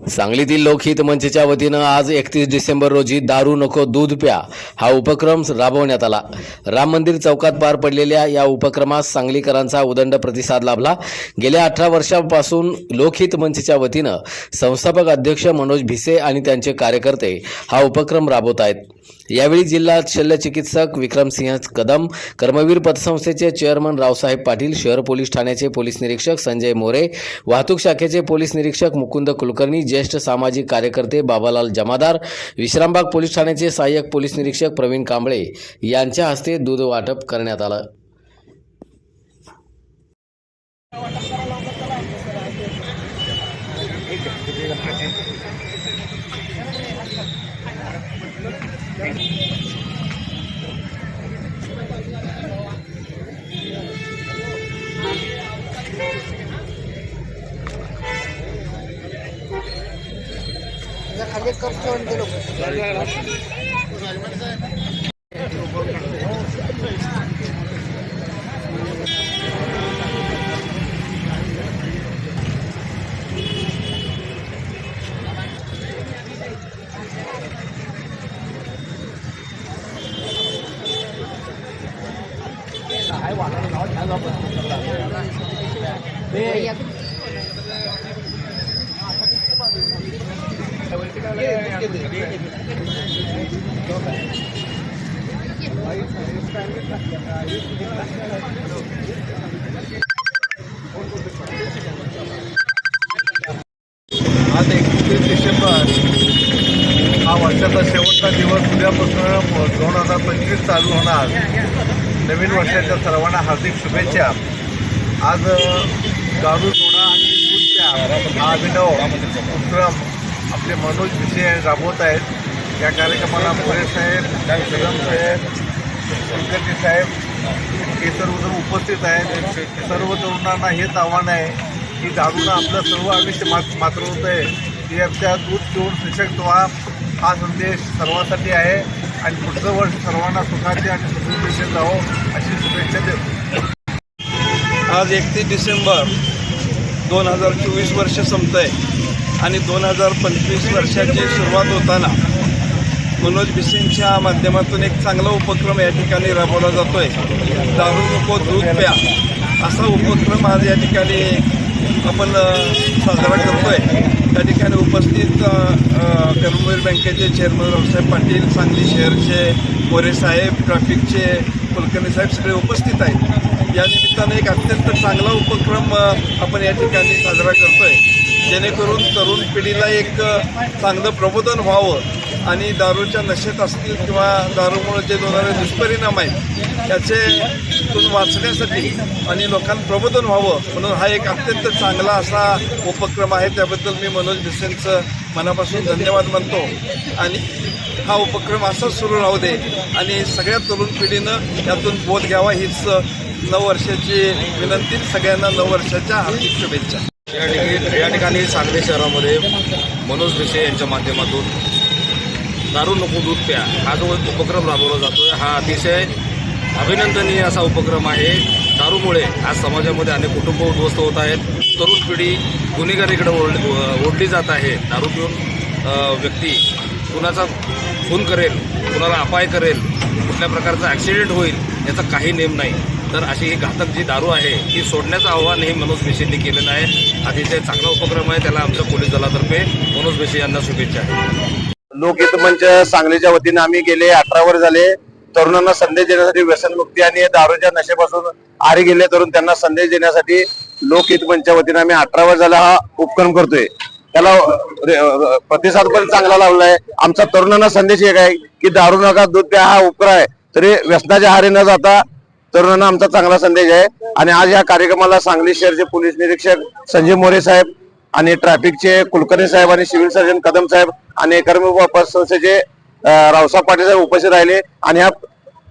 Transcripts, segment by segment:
सांगलीतील लोकहित मंचच्या वतीनं आज एकतीस डिसेंबर रोजी दारू नको दूध प्या हा उपक्रम राबवण्यात आला. राम मंदिर चौकात पार पडलेल्या या उपक्रमास सांगलीकरांचा उदंड प्रतिसाद लाभला. गेल्या अठरा वर्षांपासून लोकहित मंचच्या वतीनं संस्थापक अध्यक्ष मनोज भिसे आणि त्यांचे कार्यकर्ते हा उपक्रम राबवत आहेत. यावेळी जिल्हा शल्यचिकित्सक विक्रमसिंह कदम कर्मवीर पतसंस्थेचे चेअरमन रावसाहेब पाटील शहर पोलीस ठाण्याचे पोलीस निरीक्षक संजय मोरे वाहतूक शाखेचे पोलीस निरीक्षक मुकुंद कुलकर्णी ज्येष्ठ सामाजिक कार्यकर्ते बाबालाल जमादार विश्रामबाग पोलीस ठाण्याचे सहाय्यक पोलीस निरीक्षक प्रवीण कांबळे यांच्या हस्ते दूध वाटप करण्यात आलं. खाली कप ठेवून ते लोक आज एकतीस डिसेंबर हा वर्षाचा शेवटचा दिवस. उद्यापासून दोन हजार पंचवीस चालू होणार. नवीन वर्षाच्या सर्वांना हार्दिक शुभेच्छा. आज दारू सोडा आणि हा अभिनव उपक्रम आपले मनोज विषय राबवत आहेत. या कार्यक्रमाला मोरे साहेब कदम साहेब कुलकर्णी साहेब हे सर्वजण उपस्थित आहेत. सर्व तरुणांना हेच आव्हान आहे की दारूनं आपलं सर्व आयुष्य मात मात्र होत आहे. की आमच्या दूध पिऊन सशक्त व्हा हा संदेश सर्वांसाठी आहे. आणि पुढचं वर्ष सर्वांना सुखाचे आणि समृद्धीचे जावो अशी शुभेच्छा देतो. आज एकतीस डिसेंबर दोन हजार चोवीस वर्ष संपत आहे आणि दोन हजार पंचवीस वर्षाची सुरुवात होताना मनोज भिसेंच्या माध्यमातून एक चांगला उपक्रम या ठिकाणी राबवला जातो आहे दारू नको दूध प्या. असा उपक्रम आज या ठिकाणी आपण साजरा करतो आहे त्या ठिकाणी उपस्थित कर्मवीर बँकेचे चेअरमन रावसाहेब पाटील सांगली शहरचे मोरे साहेब ट्रॅफिकचे कुलकर्णी साहेब सगळे उपस्थित आहेत. या निमित्तानं एक अत्यंत चांगला उपक्रम आपण या ठिकाणी साजरा करतो आहे जेणेकरून तरुण पिढीला एक चांगलं प्रबोधन व्हावं आणि दारूच्या नशेत असतील किंवा दारूमुळे जे होणारे दुष्परिणाम आहेत त्याचे तून वाचण्यासाठी आणि लोकांना प्रबोधन व्हावं म्हणून हा एक अत्यंत चांगला असा उपक्रम आहे. त्याबद्दल मी मनोज भिसेंचं मनापासून धन्यवाद मानतो. आणि हा उपक्रम असाच सुरू राहू दे आणि सगळ्या तरुण पिढीनं यातून बोध घ्यावा. हीच नववर्षाची विनंती. सगळ्यांना नऊ वर्षाच्या हार्दिक शुभेच्छा. या ठिकाणी या ठिकाणी सांगली शहरामध्ये मनोज भिसे यांच्या माध्यमातून दारू नको दूध प्या. हा जो उपक्रम राबवला जातो हा अतिशय अभिनंदनीय असा उपक्रम आहे. दारूमुळे आज समाजामध्ये अनेक कुटुंब उद्ध्वस्त होत आहेत. तरुण पिढी गुन्हेगारीकडे ओढ ओढली जात आहे. दारू पिऊन व्यक्ती कुणाचा खून करेल कुणाला अपाय करेल कुठल्या प्रकारचा ॲक्सिडेंट होईल याचा काही नेम नाही. तर अशी ही घातक जी दारू आहे ती सोडण्याचं आव्हान हे मनोज भिसेंनी केलेलं आहे. अतिशय चांगला उपक्रम आहे त्याला आमच्या पोलीस दलातर्फे. मनोज भिसे यांना शुभेच्छा. लोकहित मंच सांगलीच्या वतीने आम्ही गेले अठरा वर झाले. तरुणांना संदेश देण्यासाठी व्यसनमुक्ती आणि दारूच्या नशेपासून आरे गेले. तरुण त्यांना संदेश देण्यासाठी लोकहित मंचच्या वतीने आम्ही अठरा वर झाला हा उपक्रम करतोय. त्याला प्रतिसाद पण चांगला लावलाय. आमचा तरुणांना संदेश एक आहे की दारू नका दूध प्या हा उपक्रम आहे. तरी व्यसनाच्या आहारी न जाता तरुणांना आमचा चांगला संदेश आहे. आणि आज या कार्यक्रमाला सांगली शहरचे पोलीस निरीक्षक संजय मोरे साहेब आणि ट्रॅफिकचे कुलकर्णी साहेब आणि सिव्हिल सर्जन कदम साहेब आणि कर्म संस्थेचे रावसाहेब पाटील साहेब उपस्थित राहिले. आणि या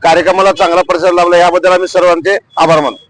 कार्यक्रमाला चांगला प्रतिसाद लाभला. याबद्दल आम्ही सर्वांचे आभार मानतो.